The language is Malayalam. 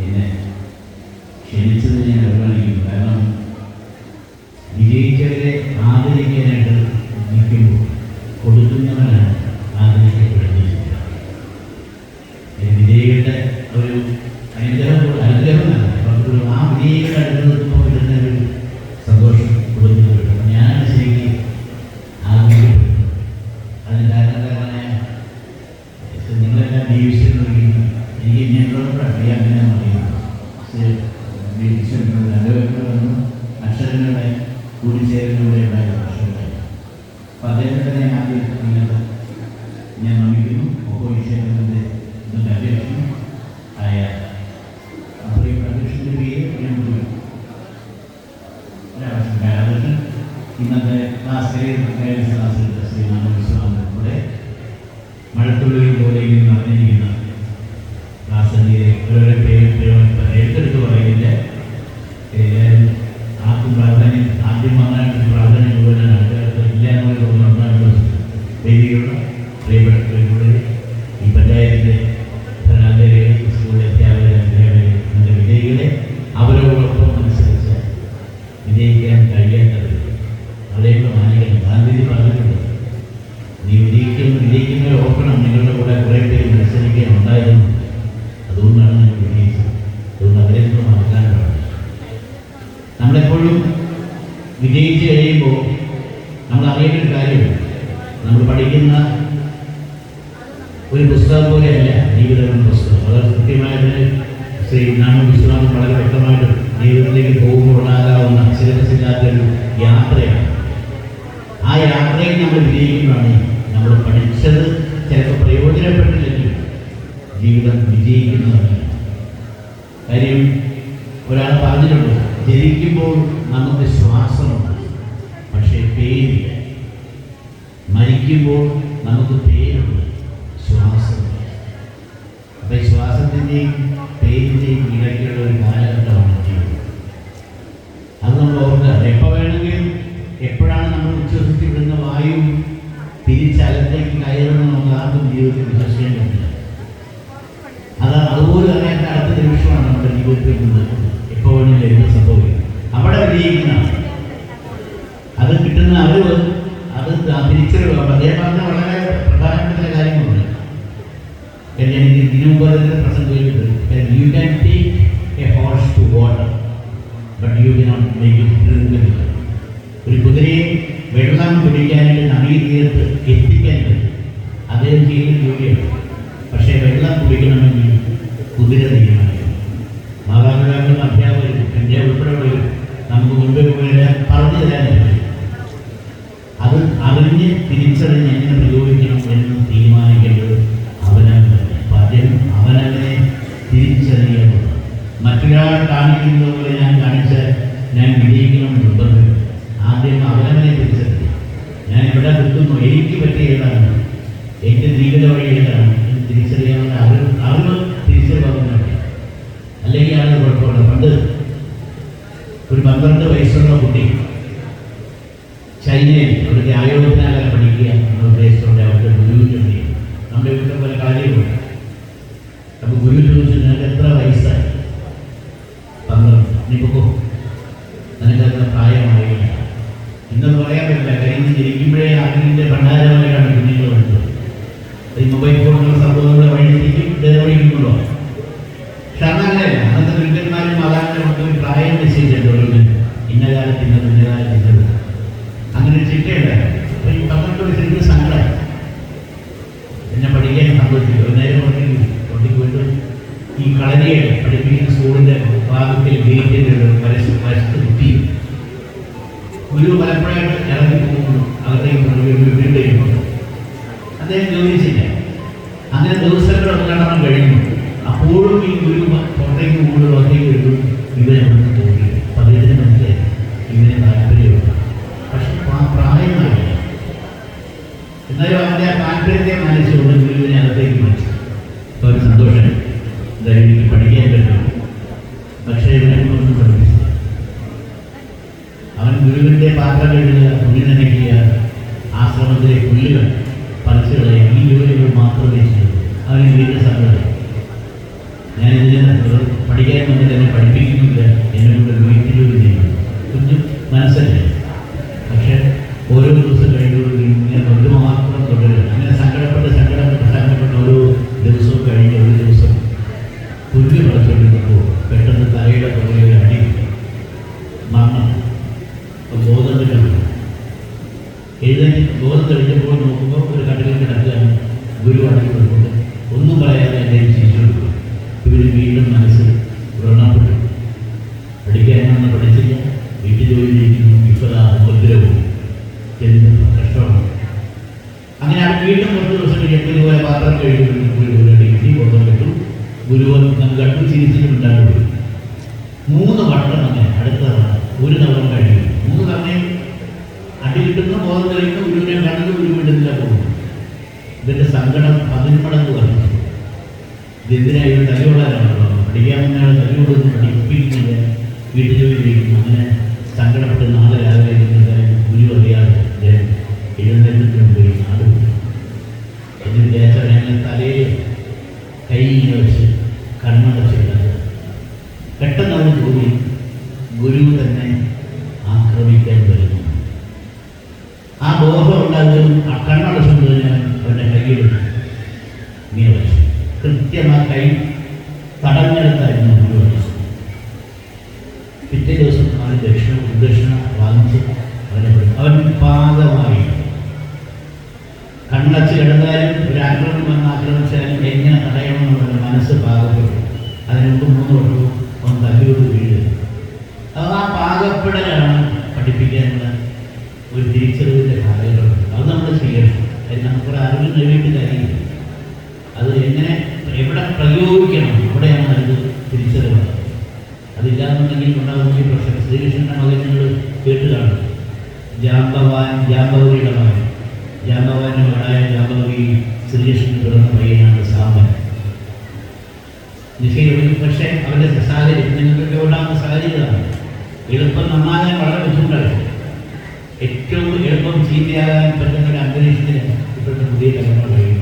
എന്നെ അപ്പം അദ്ദേഹത്തെ തന്നെ ഞാൻ ആദ്യം നിങ്ങൾക്ക് ഞാൻ നമിക്കുന്നു വിഷയത്തിന്റെ ഇന്നത്തെ അധ്യക്ഷൻ ആയ അധ്യക്ഷന്റെ പേര് ഞാൻ അധ്യക്ഷൻ ഇന്നത്തെ ക്ലാസ്സിലെ ക്ലാസ്സിൽ ശ്രീ മാനവ വിശ്വാസം ഉൾപ്പെടെ മഴത്തുള്ളിൽ പോലെ നടന്നിരിക്കുന്ന ക്ലാസ്സിലെ ഓരോരോ പേര് കൂടെ കുറേ പേര് മത്സരിക്കാൻ ഉണ്ടായിരുന്നു. അതുകൊണ്ടാണ് ഞാൻ വിജയിച്ചത് അതുകൊണ്ട് അവരെ നമ്മൾ മറക്കാൻ പാടില്ല. നമ്മളെപ്പോഴും വിജയിച്ച് കഴിയുമ്പോൾ നമ്മൾ അറിയേണ്ട ഒരു കാര്യമുണ്ട്. നമ്മൾ പഠിക്കുന്ന ഒരു പുസ്തകം പോലെയല്ല ജീവിതം പുസ്തകം. വളരെ കൃത്യമായിട്ട് ശ്രീ നാമ വിശ്വാസം വളരെ വ്യക്തമായിട്ട് ജീവിതത്തിലേക്ക് പോകുമ്പോൾ ഉണ്ടാകാവുന്ന സിലബസ് ഇല്ലാത്തൊരു യാത്രയാണ്. ആ യാത്രയിൽ നമ്മൾ വിജയിക്കുന്നതാണ് നമ്മൾ പഠിച്ചത് ജീവിതം വിജയിക്കുന്നതാണ് കാര്യം ഒരാൾ പറഞ്ഞിട്ടുണ്ട് ജനിക്കുമ്പോൾ നമുക്ക് ശ്വാസമുണ്ട് പക്ഷേ പേരില്ല. മരിക്കുമ്പോൾ നമുക്ക് പേരുണ്ട് ശ്വാസമില്ല അപ്പം ശ്വാസത്തിന്റെയും പേരിന്റെയും ഇടയ്ക്കുള്ള ഒരു കാലഘട്ടമാണ് നിന്ന് എപ്പോൾ വേണമെങ്കിലും എന്ത് സംഭവിക്കും. അവിടെ വിജയിക്കുന്ന അത് കിട്ടുന്ന അറിവ് അത് തിരിച്ചറിവ് അദ്ദേഹം പറഞ്ഞ വളരെ പ്രധാനപ്പെട്ട കാര്യങ്ങളുണ്ട്. എനിക്ക് ഇതിനു പ്രശ്നം you can take a horse to water but you cannot make it ഒരു കുതിരയെ വെള്ളം കുടിക്കാനായിട്ട് നദീ തീരത്ത് എത്തിക്കാൻ അദ്ദേഹം ചെയ്യുന്ന ജോലിയാണ്. പക്ഷേ വെള്ളം കുടിക്കണമെങ്കിൽ കുതിര തീരുമാനിക്കണം പറഞ്ഞു തരാൻ അത് അറിഞ്ഞ് തിരിച്ചറിഞ്ഞ് എങ്ങനെ പ്രയോഗിക്കണം എന്ന് തീരുമാനിക്കേണ്ടത് അവനവൻ തന്നെ അദ്ദേഹം അവനവനെ തിരിച്ചറിയേണ്ടത് മറ്റൊരാൾ കാണിക്കുന്നത് പോലെ ഞാൻ കാണിച്ച ഞാൻ വിജയിക്കണം നിർബന്ധം. ആദ്യം അവനവനെ തിരിച്ചറിഞ്ഞു ഞാൻ ഇവിടെ നിൽക്കുന്നു. എനിക്ക് പറ്റിയ ഏതാണ്? എന്റെ ജീവിത വഴി ഏതാണ്? എന്ന് തിരിച്ചറിയാനുള്ള അറിവ് അറിവ് തിരിച്ചറിവാകുന്ന അല്ലെങ്കിൽ ആണ് കുഴപ്പമില്ല. പണ്ട് ഒരു പന്ത്രണ്ട് വയസ്സുള്ള മാതാപിതാക്കളും ഒരു പ്രായം നിശ്ചയിച്ചിട്ടുണ്ട് ഇന്ന കാലത്ത് ഇന്നത് ഇന്ന കാലത്ത് ഇന്നത് അങ്ങനെ ചിട്ടയുണ്ട്. അപ്പോൾ ഈ പന്ത്രണ്ട് വയസ്സിൽ സങ്കടം. എന്നെ പഠിക്കാൻ സംഭവിച്ചില്ല ഒരു നേരം കൊണ്ടിക്ക് വീണ്ടും ഈ കളരിയെ പഠിപ്പിക്കുന്ന സ്കൂളിന്റെ ഭാഗത്തിൽ ഗേറ്റിന്റെ വരച്ച് വശത്ത് കുത്തി. ഗുരു പലപ്പോഴായിട്ട് ഇറങ്ങി പോകുന്നു. അവരുടെയും വീണ്ടും അദ്ദേഹം ചോദിച്ചില്ല. അങ്ങനെ ദിവസങ്ങളൊക്കെ കടന്നു കഴിഞ്ഞു. അവന്റെ ആ താല്പര്യത്തെ മാനിച്ചുകൊണ്ട് ഗുരുവിനെ അകത്തേക്ക് അപ്പോൾ ഒരു സന്തോഷം. എനിക്ക് പഠിക്കാൻ പറ്റും. പക്ഷേ ഇവനൊന്നും പഠിപ്പിച്ചു അവൻ ഗുരുവിന്റെ പാത്രം എഴുതുക തുണി നനയ്ക്കുക ആശ്രമത്തിലെ പുല്ലുകൾ പറിച്ചു കളയുക ഈ ജോലികൾ മാത്രമേ ചെയ്യൂ. അവന് വീട്ടിൽ സങ്കടം ഞാൻ ഇതിനെ പഠിക്കാൻ വന്നിട്ട് എന്നെ പഠിപ്പിക്കുന്നില്ല എന്നെ കൊണ്ട് വീട്ടിലൂടെ ചെയ്യുന്നു. കുഞ്ഞു മനസ്സല്ലേ? പക്ഷേ ഓരോ ദിവസം ബോധം കിട്ടുന്നു എഴുന്നേറ്റ് ബോധം തെളിഞ്ഞപ്പോൾ നോക്കുമ്പോൾ ഒരു കട്ടിലിൽ കിടക്കുകയാണ് ഗുരു അടങ്ങിക്കൊണ്ട് ഒന്നും പറയാതെ എന്നെ ശിശു ഇവർ വീണ്ടും മനസ്സിൽ വ്രണപ്പെട്ടു. പഠിക്കാനാണ് പഠിച്ചില്ല. വീട്ടിൽ ജോലി ചെയ്യുന്നു. ഇപ്പോഴാ ഉപദ്രവവും എന്ത് കഷ്ടമാണ്. അങ്ങനെ ആ വീണ്ടും കുറച്ച് ദിവസം കഴിഞ്ഞപ്പോൾ ഇതുപോലെ പാത്രം കഴിയുമ്പോൾ ഗുരു ഒരു അടി ബോധം കിട്ടു ഗുരുവൻ കണ്ടു ചിരിച്ചിട്ടുണ്ടാകും മൂന്ന് വട്ടം അങ്ങനെ അടുത്ത ഒരു തവണ കഴിയും മൂന്ന് തവണയും അടി കഴിയുന്ന ഗുരുവിനെ കണ്ടത് ഗുരുവിടുന്നില്ല പോകുന്നു. ഇതിന്റെ സങ്കടം പതിന്മടങ്ങ് വർദ്ധിച്ചു ഇതെന്തിനായി തലയുള്ളവരാണല്ലോ പഠിക്കാവുന്നയാൾ തലയോടൊന്നും പഠിപ്പിക്കുന്നില്ല. വീട്ടിൽ പിറ്റേ ദിവസം അവന് ദക്ഷിണ ഉദ്ദക്ഷിണ വാങ്ങിച്ച് അവനെ. അവൻ പാകമായി കണ്ണടച്ച് കിടന്നാലും ഒരു ആക്രമണം വന്ന് ആക്രമിച്ചാലും എങ്ങനെ തടയണമെന്നുള്ള മനസ്സ് പാകപ്പെടും. അതിനുമുമ്പ് മൂന്ന് വർഷവും അവൻ തല്ലിയോട് വീഴുക അത് ആ പാകപ്പെടലാണ് പഠിപ്പിക്കാനുള്ള ഒരു തിരിച്ചറിവിന്റെ കാലയളവ്. അത് നമ്മൾ ചെയ്യണം. അതിന് നമുക്കൊരു അറിവ് നേടിയിട്ട് കാര്യമില്ല അത് എങ്ങനെ എവിടെ പ്രയോഗിക്കണം അവിടെയാണ് അത് തിരിച്ചറിവ് അതില്ലാന്നുണ്ടെങ്കിൽ ഉണ്ടാകുന്ന പ്രശ്നം? ശ്രീകൃഷ്ണന്റെ മകൻ നിങ്ങൾ കേട്ട് കാണും ജാമ്പവാൻ ജാമ്പവതിയുടെ മകൻ. ജാമ്പവാന്റെ മകനായ ജാമ്പവതി ശ്രീകൃഷ്ണൻ പിറന്ന പയ്യനാണ് സാമ്പൻ നിശ്ചയം പക്ഷേ അവരുടെ സാഹചര്യം നിങ്ങൾക്കൊക്കെ ഉണ്ടാകുന്ന സാഹചര്യമാണ് എളുപ്പം നന്നാകാൻ വളരെ ബുദ്ധിമുട്ടാണ്. ഏറ്റവും എളുപ്പം ചീത്തയാകാൻ പറ്റുന്ന ഒരു അന്തരീക്ഷത്തിന് ഇപ്പോഴത്തെ പുതിയ തലമുറ കഴിയും